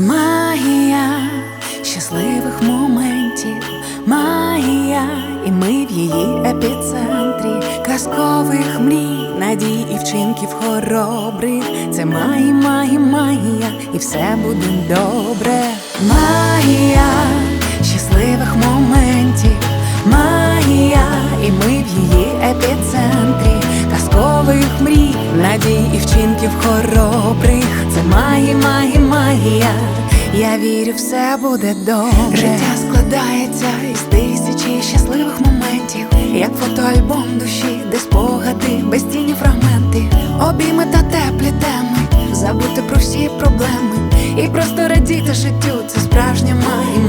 Магія щасливих моментів, магія, і ми в її епіцентрі, казкових мрій, надій і вчинків хоробрих. Це магія, магія, магія, і все буде добре. Магія надій і вчинків хоробрих. Це магія, магія, магія. Я вірю, все буде добре. Життя складається із тисячі щасливих моментів, як фотоальбом душі, де спогади, безцінні фрагменти, обійми та теплі теми, забути про всі проблеми і просто радіти життю. Це справжня магія,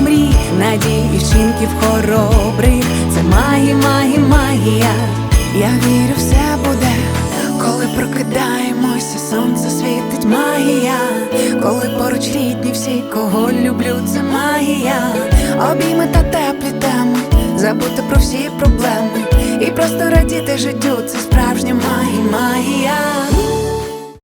мрій, надій і вчинків хоробрих. Це магія, магія, магія. Я вірю, все буде, коли прокидаємося, сонце світить магія, коли поруч рідні всі, кого люблю, це магія, обійми та теплі теми, забути про всі проблеми і просто радіти життю, це справжня магія, магія.